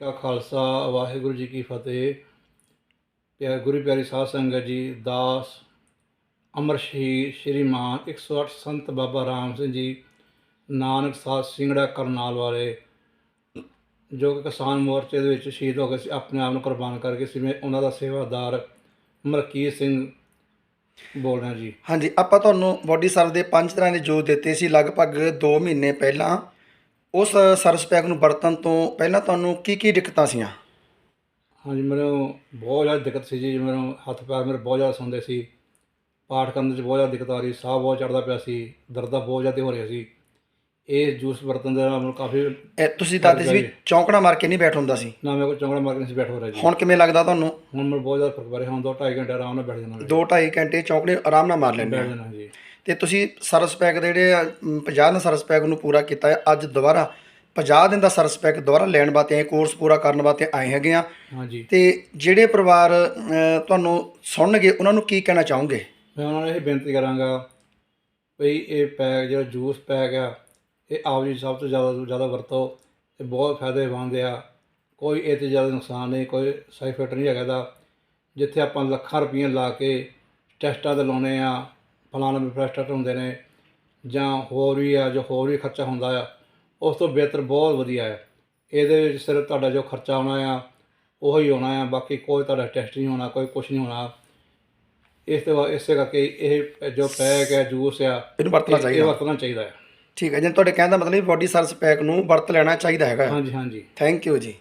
ਕਾ ਖਾਲਸਾ, ਵਾਹਿਗੁਰੂ ਜੀ ਕੀ ਫਤਿਹ। ਪਿਆ, ਗੁਰੂ ਪਿਆਰੀ ਸਾਧ ਸੰਗਤ ਜੀ, ਦਾਸ, ਅਮਰ ਸ਼ਹੀਦ, ਸ਼੍ਰੀਮਾਨ 108 ਸੰਤ ਬਾਬਾ ਰਾਮ ਸਿੰਘ ਜੀ, ਨਾਨਕ ਸਾਧ ਸਿੰਘੜਾ ਕਰਨਾਲ ਵਾਲੇ, ਜੋ ਕਿ ਕਿਸਾਨ ਮੋਰਚੇ ਦੇ ਵਿੱਚ ਸ਼ਹੀਦ ਹੋ ਗਏ ਸੀ, ਆਪਣੇ ਆਪ ਨੂੰ ਕੁਰਬਾਨ ਕਰਕੇ ਸੀ। ਮੈਂ ਉਹਨਾਂ ਦਾ ਸੇਵਾਦਾਰ ਮਰਕੀਤ ਸਿੰਘ ਬੋਲ ਰਿਹਾ ਜੀ। ਹਾਂਜੀ, ਆਪਾਂ ਤੁਹਾਨੂੰ ਬੋਡੀ ਸਰਵ ਦੇ ਪੰਜ ਤਰ੍ਹਾਂ ਦੇ ਜੋਤ ਦਿੱਤੇ ਸੀ। ਲਗਭਗ 2 ਮਹੀਨੇ ਪਹਿਲਾਂ ਉਸ ਸਰਵਿਸ ਪੈਕ ਨੂੰ ਵਰਤਣ ਤੋਂ ਪਹਿਲਾਂ ਤੁਹਾਨੂੰ ਕੀ ਕੀ ਦਿੱਕਤਾਂ ਸੀਆਂ? ਹਾਂਜੀ ਮੈਨੂੰ ਬਹੁਤ ਜ਼ਿਆਦਾ ਦਿੱਕਤ ਸੀ ਜੀ ਮੈਨੂੰ ਹੱਥ ਪੈਰ ਮੇਰੇ ਬਹੁਤ ਜ਼ਿਆਦਾ ਸੁੰਦੇ ਸੀ। ਪਾਠ ਕਰਨ ਵਿੱਚ ਬਹੁਤ ਜ਼ਿਆਦਾ ਦਿੱਕਤ ਆ ਰਹੀ ਸਾਹ ਬਹੁਤ ਚੜਦਾ ਪਿਆ ਸੀ ਦਰਦਾਂ ਬਹੁਤ ਜ਼ਿਆਦਾ ਹੋ ਰਿਹਾ ਸੀ। ਇਹ ਜੂਸ ਵਰਤਨ ਦੇ ਨਾਲ ਮੈਨੂੰ ਕਾਫੀ ਇਹ ਤੁਸੀਂ ਦੱਸਦੇ ਸੀ ਵੀ ਚੌਂਕੜਾ ਮਾਰ ਕੇ ਨਹੀਂ ਬੈਠ ਹੁੰਦਾ ਸੀ? ਨਾ ਮੇਰੇ ਕੋਲ ਚੰਗੜਾ ਮਾਰ ਕੇ ਨਹੀਂ ਸੀ ਬੈਠ ਹੋ ਰਿਹਾ ਜੀ। ਹੁਣ ਕਿਵੇਂ ਲੱਗਦਾ ਤੁਹਾਨੂੰ? ਹੁਣ ਮੈਨੂੰ ਬਹੁਤ ਜ਼ਿਆਦਾ ਫ਼ਰਕ ਪੈ ਰਿਹਾ ਹੁਣ ਦੋ ਢਾਈ ਘੰਟੇ ਆਰਾਮ ਨਾਲ ਬੈਠ ਜਾਣਾ ਮੈਂ। 2.5 ਘੰਟੇ ਚੌਂਕੜੇ ਆਰਾਮ ਨਾਲ ਮਾਰ ਲੈਂਦੇ ਬੈਠ ਜਾਣਾ ਜੀ। ਤੇ ਤੁਸੀਂ ਸਰਵਿਸ ਪੈਕ ਦੇ ਜਿਹੜੇ ਆ, ਮ, 50 ਦਿਨ ਸਰਵਿਸ ਪੈਕ ਨੂੰ ਪੂਰਾ ਕੀਤਾ ਹੈ। ਅੱਜ ਦੁਬਾਰਾ 50 ਦਿਨ ਦਾ ਸਰਵਿਸ ਪੈਕ ਦੁਬਾਰਾ ਲੈਣ ਵਾਸਤੇ ਆਏ ਕੋਰਸ ਪੂਰਾ ਕਰਨ ਵਾਸਤੇ ਆਏ ਹੈਗੇ ਆ। ਹਾਂਜੀ। ਤੇ ਜਿਹੜੇ ਪਰਿਵਾਰ ਤੁਹਾਨੂੰ ਸੁਣਨਗੇ ਉਹਨਾਂ ਨੂੰ ਕੀ ਕਹਿਣਾ ਚਾਹੋਗੇ? ਮੈਂ ਉਹਨਾਂ ਨੂੰ ਇਹ ਬੇਨਤੀ ਕਰਾਂਗਾ ਵੀ ਇਹ ਪੈਕ ਜਿਹੜਾ ਜੂਸ ਪੈਕ ਆ ਇਹ ਆਪ ਜੀ ਸਭ ਤੋਂ ਜ਼ਿਆਦਾ ਤੋਂ ਜ਼ਿਆਦਾ ਵਰਤੋ। ਇਹ ਬਹੁਤ ਫਾਇਦੇਮੰਦ ਆ। ਕੋਈ ਇਹ 'ਤੇ ਜ਼ਿਆਦਾ ਨੁਕਸਾਨ ਨਹੀਂ ਕੋਈ ਸਾਈਡ ਇਫੈਕਟ ਨਹੀਂ ਹੈਗਾ ਦਾ ਜਿੱਥੇ ਆਪਾਂ ਲੱਖਾਂ ਰੁਪਈਏ ਲਾ ਕੇ ਟੈਸਟਾਂ ਤੇ ਲਾਉਨੇ ਆ ਫਲਾਣਾ ਟੈਸਟ ਹੁੰਦੇ ਨੇ ਜਾਂ ਹੋਰ ਵੀ ਆ ਜੋ ਹੋਰ ਵੀ ਖਰਚਾ ਹੁੰਦਾ ਆ ਉਸ ਤੋਂ ਬਿਹਤਰ ਬਹੁਤ ਵਧੀਆ ਹੈ ਇਹਦੇ ਵਿੱਚ ਸਿਰਫ ਤੁਹਾਡਾ ਜੋ ਖਰਚਾ ਆਉਣਾ ਆ ਉਹੀ ਹੋਣਾ ਆ ਬਾਕੀ ਕੋਈ ਤੁਹਾਡਾ ਟੈਸਟ ਨਹੀਂ ਹੋਣਾ ਕੋਈ ਕੁਝ ਨਹੀਂ ਹੋਣਾ। ਇਸ ਤੋਂ ਬਾਅਦ ਇਸੇ ਕਰਕੇ ਇਹ ਜੋ ਪੈਕ ਹੈ ਜੂਸ ਆ ਇਹਨੂੰ ਵਰਤਣਾ ਇਹ- ਇਹ ਚਾਹੀਦਾ। ਵਰਤਣਾ ਚਾਹੀਦਾ ਹੈ ਠੀਕ ਹੈ ਜੀ ਤੁਹਾਡੇ ਕਹਿਣ ਦਾ ਮਤਲਬ ਬੋਡੀ ਸਰਵਿਸ ਪੈਕ ਨੂੰ ਵਰਤ ਲੈਣਾ ਚਾਹੀਦਾ ਹੈਗਾ। ਹਾਂਜੀ ਹਾਂਜੀ। ਥੈਂਕ ਯੂ ਜੀ।